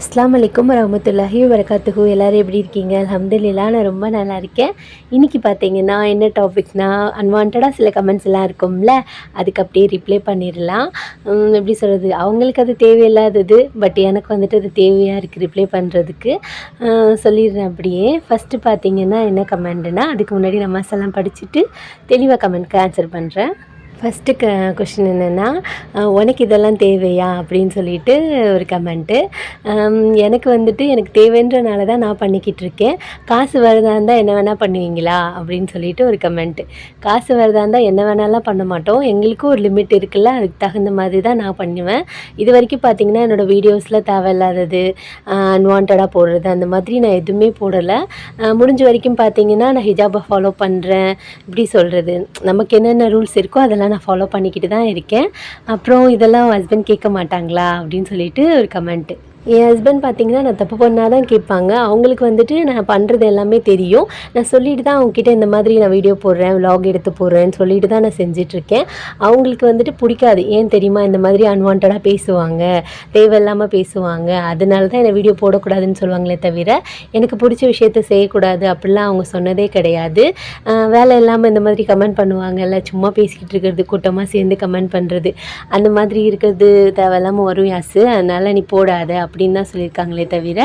அஸ்லாம் அலைக்கும் வரமத்துல்லாஹி வரகாத்துஹு எல்லோரும் எப்படி இருக்கீங்க? அல்ஹம்துலில்லா நான் ரொம்ப நல்லா இருக்கேன். இன்றைக்கி பார்த்தீங்கன்னா என்ன டாபிக்னால் அன்வான்டாக சில கமெண்ட்ஸ் எல்லாம் இருக்கும்ல அதுக்கு அப்படியே ரிப்ளை பண்ணிடலாம். எப்படி சொல்கிறது அவங்களுக்கு அது தேவையில்லாதது பட் எனக்கு வந்துட்டு அது தேவையாக இருக்குது ரிப்ளை பண்ணுறதுக்கு சொல்லிடுறேன் அப்படியே. ஃபஸ்ட்டு பார்த்தீங்கன்னா என்ன கமெண்ட்னா அதுக்கு முன்னாடி நம்ம எல்லாம் படிச்சுட்டு தெளிவாக கமெண்ட்க்கு ஆன்சர் பண்ணுறேன் ஃபஸ்ட்டு க கொஷின் என்னென்னா உனக்கு இதெல்லாம் தேவையா? அப்படின்னு சொல்லிட்டு ஒரு கமெண்ட்டு எனக்கு வந்துட்டு எனக்கு தேவைன்றனால தான் நான் பண்ணிக்கிட்டு இருக்கேன் காசு வருதா இருந்தால் என்ன வேணால் பண்ணுவீங்களா? அப்படின்னு சொல்லிட்டு ஒரு கமெண்ட்டு காசு வருதா இருந்தால் என்ன வேணாலாம் பண்ண மாட்டோம். எங்களுக்கும் ஒரு லிமிட் இருக்குல்ல அதுக்கு தகுந்த மாதிரி தான் நான் பண்ணுவேன். இது வரைக்கும் பார்த்தீங்கன்னா என்னோடய வீடியோஸில் தேவையில்லாதது அன்வான்டாக போடுறது அந்த மாதிரி நான் எதுவுமே போடலை. முடிஞ்ச வரைக்கும் பார்த்தீங்கன்னா நான் ஹிஜாபை ஃபாலோ பண்ணுறேன் இப்படி சொல்கிறது நமக்கு என்னென்ன ரூல்ஸ் இருக்கோ அதெல்லாம் நான் ஃபாலோ பண்ணிக்கிட்டு தான் இருக்கேன். அப்புறம் இதெல்லாம் ஹஸ்பண்ட் கேட்க மாட்டாங்களா அப்படின்னு சொல்லிட்டு ஒரு கமெண்ட்டு என் ஹஸ்பண்ட் பார்த்தீங்கன்னா நான் தப்பு பண்ணால் தான் கேட்பாங்க. அவங்களுக்கு வந்துட்டு நான் பண்ணுறது எல்லாமே தெரியும். நான் சொல்லிட்டு தான் அவங்கக்கிட்ட இந்த மாதிரி நான் வீடியோ போடுறேன் விலாக் எடுத்து போடுறேன்னு சொல்லிட்டு தான் நான் செஞ்சிட்ருக்கேன். அவங்களுக்கு வந்துட்டு பிடிக்காது. ஏன் தெரியுமா? இந்த மாதிரி அன்வான்டாக பேசுவாங்க தேவையில்லாமல் பேசுவாங்க. அதனால தான் என்னை வீடியோ போடக்கூடாதுன்னு சொல்லுவாங்களே தவிர எனக்கு பிடிச்ச விஷயத்த செய்யக்கூடாது அப்படிலாம் அவங்க சொன்னதே கிடையாது. வேலை இல்லாமல் இந்த மாதிரி கமெண்ட் பண்ணுவாங்கல்ல சும்மா பேசிக்கிட்டு இருக்கிறது கூட்டமாக சேர்ந்து கமெண்ட் பண்ணுறது அந்த மாதிரி இருக்கிறது தேவையில்லாமல் வரும் யாசு. அதனால் நீ போடாத அப்படின்னு தான் சொல்லியிருக்காங்களே தவிர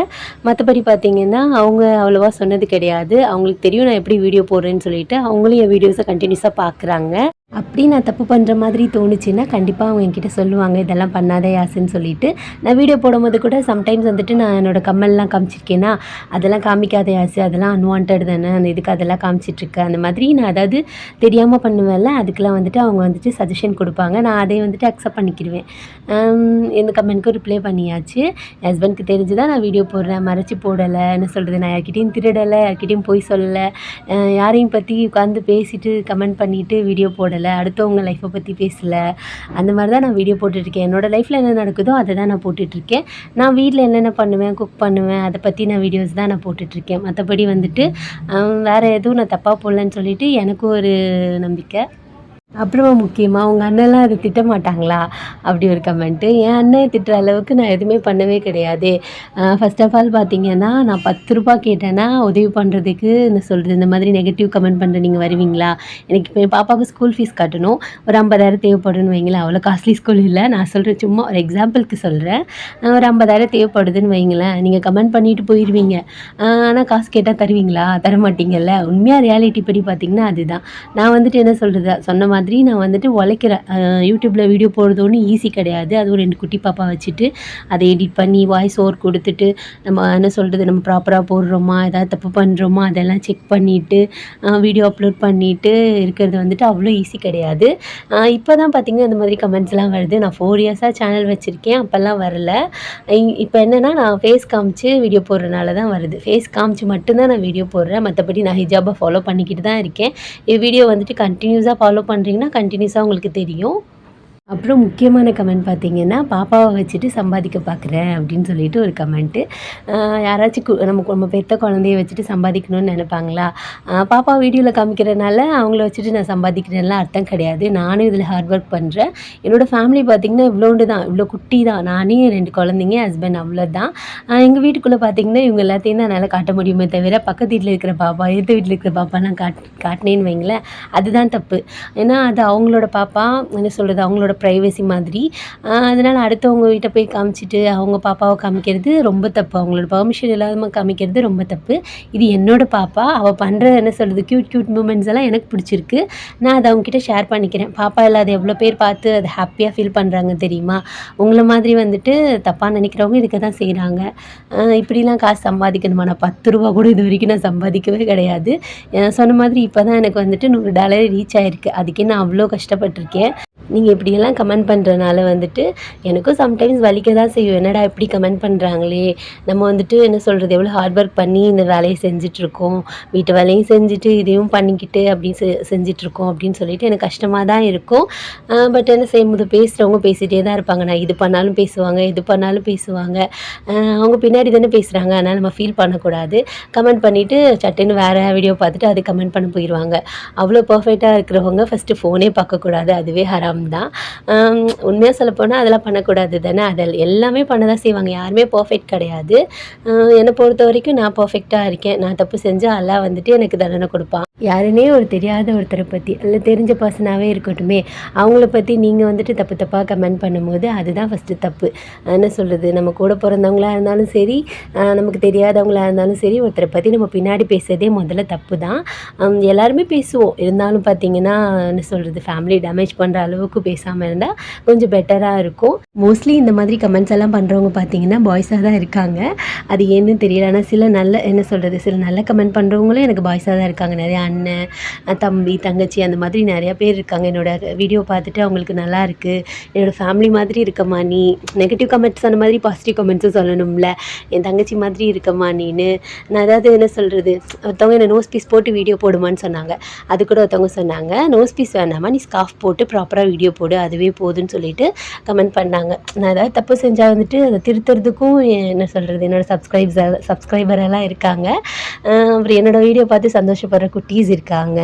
மற்றபடி பார்த்தீங்கன்னா அவங்க அவ்வளோவா சொன்னது கிடையாது. அவங்களுக்கு தெரியும் நான் எப்படி வீடியோ போடுறேன்னு சொல்லிட்டு அவங்களும் என் வீடியோஸை கண்டினியூஸாக பார்க்குறாங்க அப்படி நான் தப்பு பண்ணுற மாதிரி தோணுச்சுன்னா கண்டிப்பாக அவங்க என்கிட்ட சொல்லுவாங்க இதெல்லாம் பண்ணாதே ஆசைன்னு சொல்லிட்டு. நான் வீடியோ போடும்போது கூட சம்டைம்ஸ் வந்துட்டு நான் என்னோடய கம்மல்லாம் காமிச்சிருக்கேனா அதெல்லாம் காமிக்காத ஆசை அதெல்லாம் அன்வான்ட் தானே அந்த இதுக்கு அதெல்லாம் காமிச்சிட்ருக்கேன் அந்த மாதிரி நான் அதாவது தெரியாமல் பண்ணுவேன்ல அதுக்கெலாம் வந்துட்டு அவங்க வந்துட்டு சஜஷன் கொடுப்பாங்க. நான் அதை வந்துட்டு அக்செப்ட் பண்ணிக்கிடுவேன் எந்த இந்த கமெண்ட்க்கு ரிப்ளை பண்ணியாச்சு. என் ஹஸ்பண்ட்க்கு தெரிஞ்சு தான் நான் வீடியோ போடுறேன் மறைச்சி போடலை என்ன சொல்கிறது நான் யார்கிட்டையும் திருடலை யார்கிட்டையும் போய் சொல்லலை. யாரையும் பற்றி உட்காந்து பேசிட்டு கமெண்ட் பண்ணிவிட்டு வீடியோ போடலை. அடுத்தவங்க லைஃப்பை பற்றி பேசலை. அந்த மாதிரி தான் நான் வீடியோ போட்டுட்ருக்கேன். என்னோடய லைஃப்பில் என்ன நடக்குதோ அதை தான் நான் போட்டுட்ருக்கேன். நான் வீட்டில் என்னென்ன பண்ணுவேன் குக் பண்ணுவேன் அதை பற்றி நான் வீடியோஸ் தான் நான் போட்டுட்ருக்கேன். மற்றபடி வந்துட்டு வேறு எதுவும் நான் தப்பாக போடலன்னு சொல்லிட்டு எனக்கும் ஒரு நம்பிக்கை. அப்புறமா முக்கியமாக உங்கள் அண்ணன்லாம் அதை திட்ட மாட்டாங்களா அப்படி ஒரு கமெண்ட்டு என் அண்ணன் திட்டுற அளவுக்கு நான் எதுவுமே பண்ணவே கிடையாது. ஃபர்ஸ்ட் ஆஃப் ஆல் பார்த்தீங்கன்னா நான் பத்து ரூபா கேட்டேன்னா உதவி பண்ணுறதுக்கு என்ன சொல்கிறது இந்த மாதிரி நெகட்டிவ் கமெண்ட் பண்ணுற நீங்கள் வருவீங்களா? எனக்கு இப்போ என் பாப்பாவுக்கு ஸ்கூல் ஃபீஸ் கட்டணும். ஒரு ஐம்பதாயிரம் தேவைப்படுன்னு வைங்களேன். அவ்வளோ காஸ்ட்லி ஸ்கூல் இல்லை. நான் சொல்கிறேன் சும்மா ஒரு எக்ஸாம்பிளுக்கு சொல்கிறேன் ஒரு ஐம்பதாயிரம் தேவைப்படுதுன்னு வைங்களேன். நீங்கள் கமெண்ட் பண்ணிட்டு போயிடுவீங்க ஆனால் காசு கேட்டால் தருவீங்களா? தரமாட்டீங்கல்ல. உண்மையாக ரியாலிட்டி படி பார்த்தீங்கன்னா அதுதான். நான் வந்துட்டு என்ன சொல்கிறது சொன்ன மாதிரி மாதிரி நான் வந்துட்டு உழைக்கிறேன் யூடியூப்பில் வீடியோ போடுறது ஒன்றும் ஈஸி கிடையாது. அதுவும் ரெண்டு குட்டி பாப்பா வச்சுட்டு அதை எடிட் பண்ணி வாய்ஸ் ஓவர் கொடுத்துட்டு நம்ம என்ன சொல்கிறது நம்ம ப்ராப்பராக போடுறோமா ஏதாவது தப்பு பண்ணுறோமா அதெல்லாம் செக் பண்ணிவிட்டு வீடியோ அப்லோட் பண்ணிவிட்டு இருக்கிறது வந்துட்டு அவ்வளோ ஈஸி கிடையாது. இப்போ தான் பார்த்தீங்கன்னா இந்த மாதிரி கமெண்ட்ஸ்லாம் வருது. நான் ஃபோர் இயர்ஸாக சேனல் வச்சுருக்கேன். அப்போல்லாம் வரல. இப்போ என்னென்னா நான் ஃபேஸ் காமிச்சு வீடியோ போடுறதுனால தான் வருது. ஃபேஸ் காமிச்சு மட்டும்தான் நான் வீடியோ போடுறேன். மற்றபடி நான் ஹிஜாபை ஃபாலோ பண்ணிக்கிட்டு தான் இருக்கேன். இது வீடியோ வந்துட்டு கண்டினியூஸாக ஃபாலோ பண்ணுறீங்கன்னா கண்டினியூஸாக உங்களுக்கு தெரியும். அப்புறம் முக்கியமான கமெண்ட் பார்த்தீங்கன்னா பாப்பாவை வச்சுட்டு சம்பாதிக்க பார்க்குறேன் அப்படின்னு சொல்லிட்டு ஒரு கமெண்ட்டு யாராச்சும் நம்ம நம்ம பெத்த குழந்தைய வச்சுட்டு சம்பாதிக்கணும்னு நினைப்பாங்களா? பாப்பா வீடியோவில் காமிக்கிறனால அவங்கள வச்சுட்டு நான் சம்பாதிக்கிறேன்லாம் அர்த்தம் கிடையாது. நானும் இதில் ஹார்ட் ஒர்க் பண்ணுறேன் என்னோடய ஃபேமிலி பார்த்திங்கன்னா இவ்வளோண்டு தான் இவ்வளோ குட்டி தான். நானே ரெண்டு குழந்தைங்க ஹஸ்பண்ட் அவ்வளோ தான் எங்கள் வீட்டுக்குள்ளே பார்த்தீங்கன்னா இவங்க எல்லாத்தையும் தான் என்னால் காட்ட முடியுமே தவிர பக்கத்து வீட்டில் இருக்கிற பாப்பா எதிர்த்த வீட்டில் இருக்கிற பாப்பாலாம் காட் காட்டினேன்னு வைங்களேன் அதுதான் தப்பு. ஏன்னா அது அவங்களோட பாப்பா என்ன சொல்கிறது அவங்களோட ப்ரைவசி மாதிரி. அதனால் அடுத்தவங்க வீட்டை போய் காமிச்சிட்டு அவங்க பாப்பாவை காமிக்கிறது ரொம்ப தப்பு. அவங்களோட பர்மிஷன் இல்லாமல் காமிக்கிறது ரொம்ப தப்பு. இது என்னோட பாப்பா. அவள் பண்ணுற என்ன சொல்கிறது க்யூட் க்யூட் மூமெண்ட்ஸ் எல்லாம் எனக்கு பிடிச்சிருக்கு. நான் அதை அவங்ககிட்ட ஷேர் பண்ணிக்கிறேன். பாப்பா இல்லாத எவ்வளோ பேர் பார்த்து அதை ஹாப்பியாக ஃபீல் பண்ணுறாங்க தெரியுமா? உங்களை மாதிரி வந்துட்டு தப்பாக நினைக்கிறவங்க இதுக்கு தான் செய்கிறாங்க இப்படிலாம் காசு சம்பாதிக்கணுமா நான் பத்து ரூபா கூட இது வரைக்கும் நான் சம்பாதிக்கவே கிடையாது. சொன்ன மாதிரி இப்போ தான் எனக்கு வந்துட்டு நூறு டாலர் ரீச் ஆயிருக்கு. அதுக்கே நான் அவ்வளோ கஷ்டப்பட்டிருக்கேன். நீங்கள் இப்படியெல்லாம் கமெண்ட் பண்ணுறனால வந்துட்டு எனக்கும் சம்டைம்ஸ் வலிக்க தான் செய்யும். என்னடா இப்படி கமெண்ட் பண்ணுறாங்களே நம்ம வந்துட்டு என்ன சொல்கிறது எவ்வளோ ஹார்ட் ஒர்க் பண்ணி இந்த வேலையை செஞ்சிட்ருக்கோம் வீட்டு வேலையும் செஞ்சுட்டு இதையும் பண்ணிக்கிட்டு அப்படி செ செஞ்சிட்ருக்கோம் அப்படின்னு சொல்லிட்டு எனக்கு கஷ்டமாக தான் இருக்கும் பட் என்ன செய்யும்போது பேசுகிறவங்க பேசிகிட்டே தான் இருப்பாங்க. நான் இது பண்ணாலும் பேசுவாங்க இது பண்ணாலும் பேசுவாங்க. அவங்க பின்னாடி தானே பேசுகிறாங்க அதனால் நம்ம ஃபீல் பண்ணக்கூடாது. கமெண்ட் பண்ணிவிட்டு சட்டுன்னு வேறு வீடியோ பார்த்துட்டு அது கமெண்ட் பண்ண போயிடுவாங்க அவ்வளோ பர்ஃபெக்டாக இருக்கிறவங்க ஃபஸ்ட்டு ஃபோனே பார்க்கக்கூடாது. அதுவே ஹரா ஹராம் தான் உண்மையாக சொல்லப்போனால் அதெல்லாம் பண்ணக்கூடாது தானே அதில் எல்லாமே பண்ண தான் செய்வாங்க. யாருமே பர்ஃபெக்ட் கிடையாது. என்னை பொறுத்த வரைக்கும் நான் பர்ஃபெக்டாக இருக்கேன். நான் தப்பு செஞ்சால் அல்லாஹ் வந்துட்டு எனக்கு தண்டனை கொடுப்பான். யாருனே ஒரு தெரியாத ஒருத்தரை பற்றி அல்ல தெரிஞ்ச பர்சனாகவே இருக்கட்டுமே அவங்கள பற்றி நீங்கள் வந்துட்டு தப்பு தப்பாக கமெண்ட் பண்ணும்போது அதுதான் ஃபஸ்ட்டு தப்பு. என்ன சொல்கிறது நம்ம கூட பிறந்தவங்களாக இருந்தாலும் சரி நமக்கு தெரியாதவங்களாக இருந்தாலும் சரி ஒருத்தரை பற்றி நம்ம பின்னாடி பேசுறதே முதல்ல தப்பு தான் எல்லாருமே பேசுவோம். இருந்தாலும் பார்த்தீங்கன்னா என்ன சொல்கிறது ஃபேமிலி டேமேஜ் பண்ணுற அளவுக்கு அளவுக்கு பேசாமல் இருந்தால் கொஞ்சம் பெட்டராக இருக்கும். மோஸ்ட்லி இந்த மாதிரி கமெண்ட்ஸ் எல்லாம் பண்ணுறவங்க பார்த்தீங்கன்னா பாய்ஸாக தான் இருக்காங்க. அது ஏன்னு தெரியல. ஆனால் சில நல்ல என்ன சொல்கிறது சில நல்ல கமெண்ட் பண்ணுறவங்களும் எனக்கு பாய்ஸாக தான் இருக்காங்க. நிறைய அண்ணன் தம்பி தங்கச்சி அந்த மாதிரி நிறையா பேர் இருக்காங்க. என்னோட வீடியோ பார்த்துட்டு அவங்களுக்கு நல்லா இருக்குது என்னோடய ஃபேமிலி மாதிரி இருக்கம்மா நீ. நெகட்டிவ் கமெண்ட்ஸ் அந்த மாதிரி பாசிட்டிவ் கமெண்ட்ஸும் சொல்லணும்ல. என் தங்கச்சி மாதிரி இருக்கமா நீன்னு நான் அதாவது என்ன சொல்கிறது ஒருத்தவங்க என்ன நோஸ் பீஸ் போட்டு வீடியோ போடுமான்னு சொன்னாங்க. அது கூட ஒருத்தவங்க சொன்னாங்க நோஸ் பீஸ் வேணாமா நீ ஸ்காஃப் போட்டு ப்ராப்பராக வீடியோ போடு அதுவே போதுன்னு சொல்லிட்டு கமெண்ட் பண்ணாங்க. நான் ஏதாவது தப்பு செஞ்சால் வந்துட்டு அதை திருத்துறதுக்கும் என்ன சொல்கிறது என்னோடய சப்ஸ்கிரைப்ஸ் சப்ஸ்கிரைபரெல்லாம் இருக்காங்க. அப்புறம் என்னோடய வீடியோ பார்த்து சந்தோஷப்படுற குட்டீஸ் இருக்காங்க.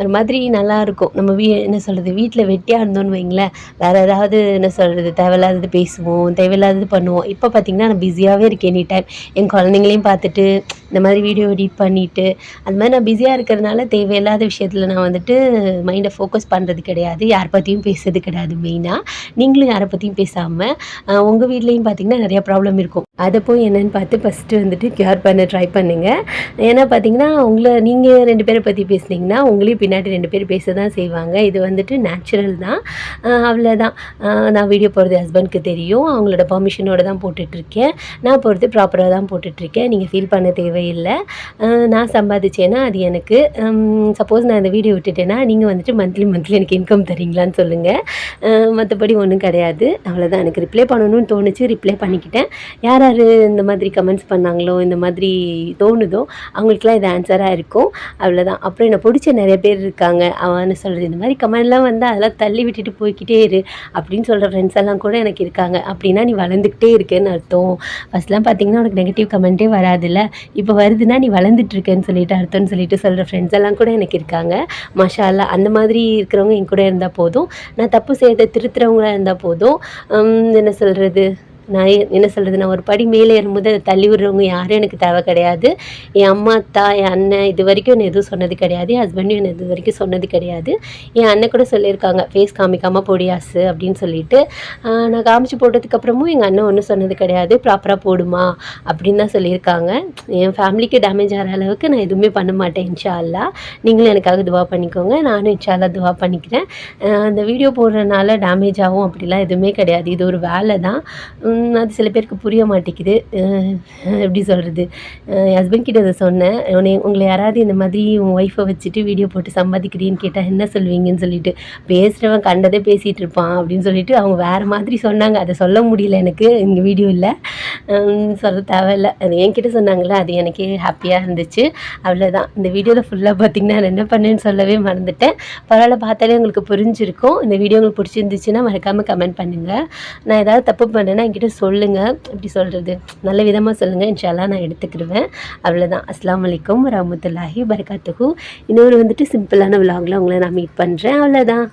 ஒரு மாதிரி நல்லா இருக்கும். நம்ம வீ என்ன சொல்கிறது வீட்டில் வெட்டியாக இருந்தோம்னு வைங்களேன். வேறு ஏதாவது என்ன சொல்கிறது தேவையில்லாதது பேசுவோம் தேவையில்லாதது பண்ணுவோம். இப்போ பார்த்திங்கன்னா நான் பிஸியாகவே இருக்கேன் எனி டைம் என் குழந்தைங்களையும் பார்த்துட்டு இந்த மாதிரி வீடியோ எடிட் பண்ணிவிட்டு அது மாதிரி நான் பிஸியாக இருக்கிறதுனால தேவையில்லாத விஷயத்தில் நான் வந்துட்டு மைண்டை ஃபோக்கஸ் பண்ணுறது கிடையாது. யார் பற்றியும் பேசுறது கிடையாது மெயினாக நீங்களும் யாரை பற்றியும் பேசாமல் உங்கள் வீட்லேயும் பார்த்தீங்கன்னா நிறையா ப்ராப்ளம் இருக்கும். அதை போய் என்னென்னு பார்த்து ஃபஸ்ட்டு வந்துட்டு கியூர் பண்ண ட்ரை பண்ணுங்கள் ஏன்னா பார்த்தீங்கன்னா உங்களை நீங்கள் ரெண்டு பேரை பற்றி பேசுனீங்கன்னா உங்களையும் பின்னாடி ரெண்டு பேர் பேச தான் செய்வாங்க. இது வந்துட்டு நேச்சுரல் தான். அவ்வளோதான் நான் வீடியோ போடுறது ஹஸ்பண்ட்க்கு தெரியும். அவங்களோட பர்மிஷனோட தான் போட்டுட்ருக்கேன். நான் போகிறது ப்ராப்பராக தான் போட்டுட்ருக்கேன். நீங்கள் ஃபீல் பண்ண தேவையில்லை. நான் சம்பாதிச்சேன்னா அது எனக்கு. சப்போஸ் நான் இந்த வீடியோ விட்டுட்டேன்னா நீங்கள் வந்துட்டு மந்த்லி மந்த்லி எனக்கு இன்கம் வரீங்களான்னு சொல்லுங்கள் மற்றபடி ஒன்றும் கிடையாது. அவ்வளோதான் எனக்கு ரிப்ளை பண்ணணும்னு தோணுச்சு. ரிப்ளை பண்ணிக்கிட்டேன். யார் யார் இந்த மாதிரி கமெண்ட்ஸ் பண்ணாங்களோ இந்த மாதிரி தோணுதோ அவங்களுக்குலாம் இது ஆன்சராக இருக்கும். அவ்வளோதான் அப்புறம் என்னை பிடிச்ச நிறைய பேர் இருக்காங்க. அவன்னு சொல்கிறது இந்த மாதிரி கமெண்ட்லாம் வந்து அதெல்லாம் தள்ளி விட்டுட்டு போய்க்கிட்டே இரு அப்படின்னு சொல்கிற ஃப்ரெண்ட்ஸ் எல்லாம் கூட எனக்கு இருக்காங்க. அப்படின்னா நீ வளர்ந்துக்கிட்டே இருக்கேன்னு அர்த்தம். ஃபஸ்ட்லாம் பார்த்தீங்கன்னா உனக்கு நெகட்டிவ் கமெண்ட்டே வராதுல்ல. இப்போ வருதுன்னா நீ வளர்ந்துட்டுருக்கேன்னு சொல்லிட்டு அர்த்தம்னு சொல்லிட்டு சொல்கிற ஃப்ரெண்ட்ஸ் எல்லாம் கூட எனக்கு இருக்காங்க. மஷாலா அந்த மாதிரி இருக்கிறவங்க என் கூட இருந்தால் போதும். நான் தப்பு செய்யறதை திருத்துறவங்களா இருந்தால் போதும். என்ன சொல்கிறது நான் என்ன சொல்கிறது நான் ஒரு படி மேலே ஏறும்போது அதை தள்ளி விடுறவங்க யாரும் எனக்கு தேவை கிடையாது. என் அம்மா அத்தா என் அண்ணன் இது வரைக்கும் என்ன எதுவும் சொன்னது கிடையாது. என் ஹஸ்பண்டும் என்ன இது வரைக்கும் சொன்னது கிடையாது. என் அண்ணன் கூட சொல்லியிருக்காங்க ஃபேஸ் காமிக்காமல் போடியாசு அப்படின்னு சொல்லிட்டு. நான் காமிச்சு போட்டதுக்கப்புறமும் எங்கள் அண்ணன் ஒன்றும் சொன்னது கிடையாது. ப்ராப்பராக போடுமா? அப்படின்னு தான் சொல்லியிருக்காங்க. என் ஃபேமிலிக்கு டேமேஜ் ஆகிற அளவுக்கு நான் எதுவுமே பண்ண மாட்டேன் இன்ஷா அல்லா நீங்களும் எனக்காக துவா பண்ணிக்கோங்க. நானும் இன்ஷா அல்லா துவா பண்ணிக்கிறேன். அந்த வீடியோ போடுறதுனால டேமேஜ் ஆகும் அப்படிலாம் எதுவுமே கிடையாது. இது ஒரு வேலை தான் அது சில பேருக்கு புரிய மாட்டேங்குது. எப்படி சொல்கிறது என் ஹஸ்பண்ட் கிட்ட அதை சொன்னேன். உன்னை உங்களை யாராவது இந்த மாதிரி உன் ஒய்ஃபை வச்சுட்டு வீடியோ போட்டு சம்பாதிக்கிறீன்னு கேட்டால் என்ன சொல்வீங்கன்னு சொல்லிட்டு பேசுகிறவன் கண்டதே பேசிகிட்டு இருப்பான் அப்படின்னு சொல்லிட்டு அவங்க வேறு மாதிரி சொன்னாங்க. அதை சொல்ல முடியல எனக்கு இந்த வீடியோவில் சொல்ல தேவையில்ல. அது என்கிட்ட சொன்னாங்களே அது எனக்கே ஹாப்பியாக இருந்துச்சு. அவ்வளோதான் இந்த வீடியோவில் ஃபுல்லாக பார்த்திங்கன்னா நான் என்ன பண்ணேன்னு சொல்லவே மறந்துட்டேன். பரவாயில்ல பார்த்தாலே உங்களுக்கு புரிஞ்சிருக்கும். இந்த வீடியோ உங்களுக்கு பிடிச்சிருந்துச்சுன்னா மறக்காமல் கமெண்ட் பண்ணுங்கள் நான் ஏதாவது தப்பு பண்ணேன்னா என்கிட்ட சொல்லுங்கள் எப்படி சொல்கிறது நல்ல விதமாக சொல்லுங்கள் இன்ஷால்லா நான் எடுத்துக்கிடுவேன் அவ்வளோதான் அஸ்லாம் அலைக்கும் ரஹமத்துல்லாஹி பரகாத்துஹு இன்னொரு வந்துட்டு சிம்பிளான விலாகில் உங்களை நான் மீட் பண்ணுறேன் அவ்வளோதான்